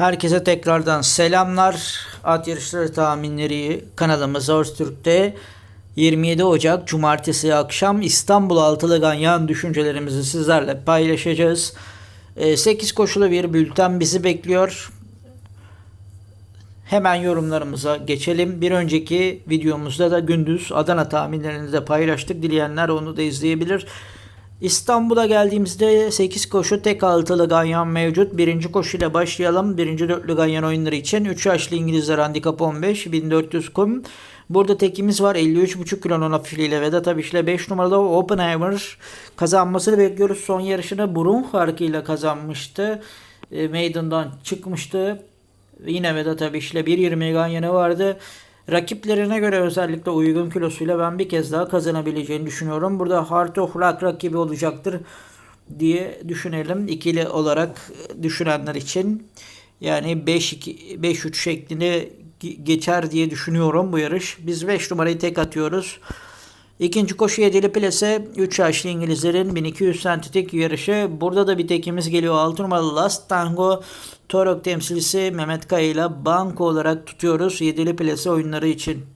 Herkese tekrardan selamlar. At yarışları tahminleri kanalımız Öztürk'te 27 Ocak Cumartesi akşam İstanbul Altılı Ganyan düşüncelerimizi sizlerle paylaşacağız. 8 koşulu bir bülten bizi bekliyor. Hemen yorumlarımıza geçelim. Bir önceki videomuzda da gündüz Adana tahminlerini de paylaştık. Dileyenler onu da izleyebilir. İstanbul'a geldiğimizde 8 koşu tek altılı ganyan mevcut. Birinci koşuyla başlayalım. Birinci dörtlü ganyan oyunları için 3 yaşlı İngilizler handikap 15 1400 kum. Burada tekimiz var 53,5 kilonun afişiyle Vedat Abiş'le 5 numaralı Oppenheimer kazanmasını bekliyoruz. Son yarışını burun farkıyla kazanmıştı. E, Maiden'dan çıkmıştı. Yine Vedat Abiş'le 1.20 ganyanı vardı. Rakiplerine göre özellikle uygun kilosuyla ben bir kez daha kazanabileceğini düşünüyorum. Burada Heart of Rock rakibi olacaktır diye düşünelim. İkili olarak düşünenler için. Yani 5-3 şeklinde geçer diye düşünüyorum bu yarış. Biz 5 numarayı tek atıyoruz. İkinci koşu yedili plase 3 yaşlı İngilizlerin 1200 sentetik yarışı. Burada da bir tekimiz geliyor. 6 numaralı Last Tango Torok temsilcisi Mehmet Kaya ile banko olarak tutuyoruz yedili plase oyunları için.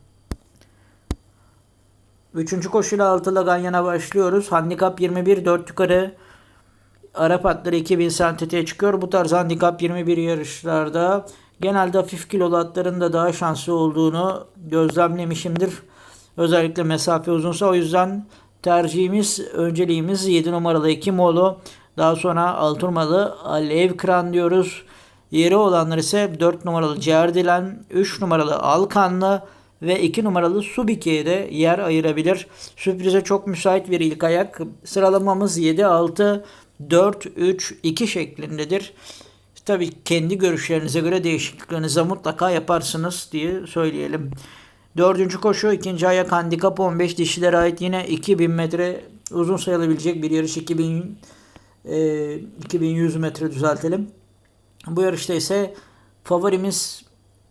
Üçüncü koşuyla altılı Ganyan'a başlıyoruz. Handikap 21 4 yukarı. Arap atları 2000 sentetiğe çıkıyor. Bu tarz handikap 21 yarışlarda genelde hafif kilolu atların da daha şanslı olduğunu gözlemlemişimdir. Özellikle mesafe uzunsa o yüzden tercihimiz, önceliğimiz 7 numaralı Ekimoğlu. Daha sonra 6 numaralı Alev Kran diyoruz. Yeri olanlar ise 4 numaralı Cerdilen, 3 numaralı Alkanlı ve 2 numaralı Subike'ye de yer ayırabilir. Sürprize çok müsait bir ilk ayak. Sıralamamız 7, 6, 4, 3, 2 şeklindedir. Tabii kendi görüşlerinize göre değişikliklerinize mutlaka yaparsınız diye söyleyelim. Dördüncü koşu ikinci ayak handikap 15 dişilere ait yine 2000 metre uzun sayılabilecek bir yarış 2000 e, 2100 metre düzeltelim. Bu yarışta ise favorimiz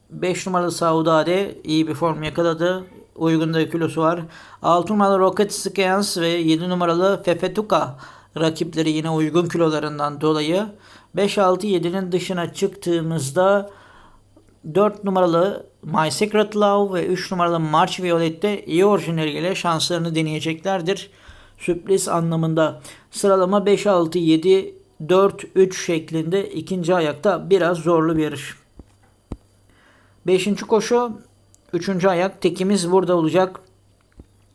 5 numaralı Saudade iyi bir form yakaladı. Uygun da kilosu var. 6 numaralı Rocket Scans ve 7 numaralı Fefetuka rakipleri yine uygun kilolarından dolayı 5-6-7'nin dışına çıktığımızda 4 numaralı My Secret Love ve 3 numaralı March Violet'te iyi orijinaliyle şanslarını deneyeceklerdir. Sürpriz anlamında sıralama 5-6-7 4-3 şeklinde ikinci ayakta biraz zorlu bir yarış. Beşinci koşu üçüncü ayak tekimiz burada olacak.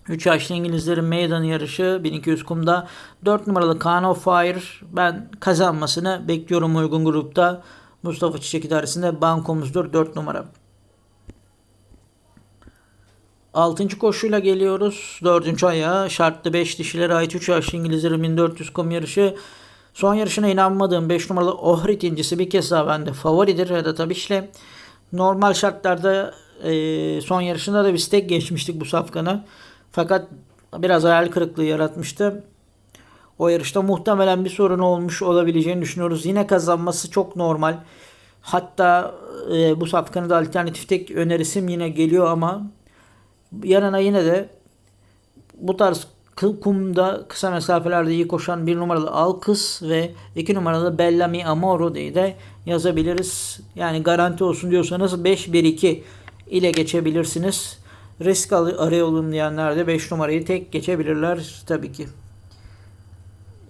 3 yaşlı İngilizlerin meydan yarışı 1200 kumda 4 numaralı Can of Fire ben kazanmasını bekliyorum uygun grupta. Mustafa Çiçek idaresinde bankomuzdur 4 numara. 6. koşuyla geliyoruz. 4. ayağa şartlı 5 dişilere ait 3 yaşlı İngilizlerin 1400 kum yarışı. Son yarışına inanmadığım 5 numaralı Ohrit incisi bir kez daha bende favoridir Vedat Abiş'le. Normal şartlarda e, son yarışında da biz tek geçmiştik bu safkanı. Fakat biraz hayal kırıklığı yaratmıştı. O yarışta muhtemelen bir sorun olmuş olabileceğini düşünüyoruz. Yine kazanması çok normal. Hatta e, bu safkanı da alternatif tek önerisim yine geliyor ama yanına yine de bu tarz kumda kısa mesafelerde iyi koşan bir numaralı Alkız ve iki numaralı Bellamy Amoro diye de yazabiliriz. Yani garanti olsun diyorsanız 5-1-2 ile geçebilirsiniz. Risk arayalım diyenler de 5 numarayı tek geçebilirler tabii ki.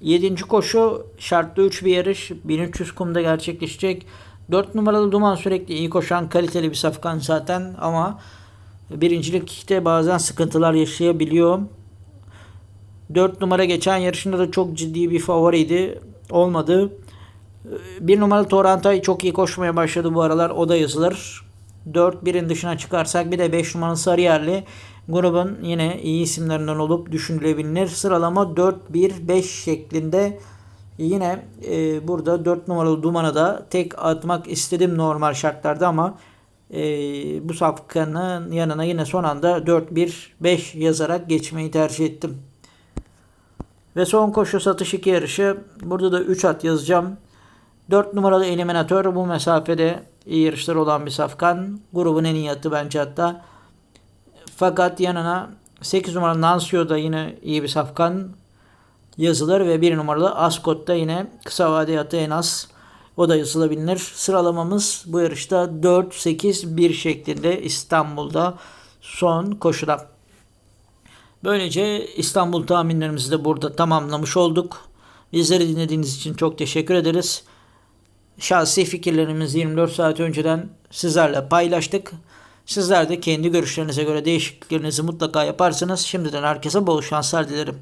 7. koşu şartlı 3 bir yarış. 1300 kumda gerçekleşecek. 4 numaralı Duman sürekli iyi koşan kaliteli bir safkan zaten ama birincilikte bazen sıkıntılar yaşayabiliyor. 4 numara geçen yarışında da çok ciddi bir favoriydi. Olmadı. 1 numaralı Torantay çok iyi koşmaya başladı bu aralar. O da yazılır. 4-1'in dışına çıkarsak bir de 5 numaralı Sarıyerli grubun yine iyi isimlerinden olup düşünülebilir. Sıralama 4-1-5 şeklinde yine e, burada 4 numaralı Duman'a da tek atmak istedim normal şartlarda ama e, bu safkanın yanına yine son anda 4-1-5 yazarak geçmeyi tercih ettim. Ve son koşu satış 2 yarışı. Burada da 3 at yazacağım. 4 numaralı eliminatör bu mesafede iyi yarışlar olan bir safkan. Grubun en iyi atı bence hatta. Fakat yanına 8 numaralı Nansio da yine iyi bir safkan yazılır ve 1 numaralı Ascot da yine kısa vade atı en az O da yazılabilir. Sıralamamız bu yarışta 4-8-1 şeklinde İstanbul'da son koşuda. Böylece İstanbul tahminlerimizi de burada tamamlamış olduk. Bizleri dinlediğiniz için çok teşekkür ederiz. Şahsi fikirlerimizi 24 saat önceden sizlerle paylaştık. Sizler de kendi görüşlerinize göre değişikliklerinizi mutlaka yaparsınız. Şimdiden herkese bol şanslar dilerim.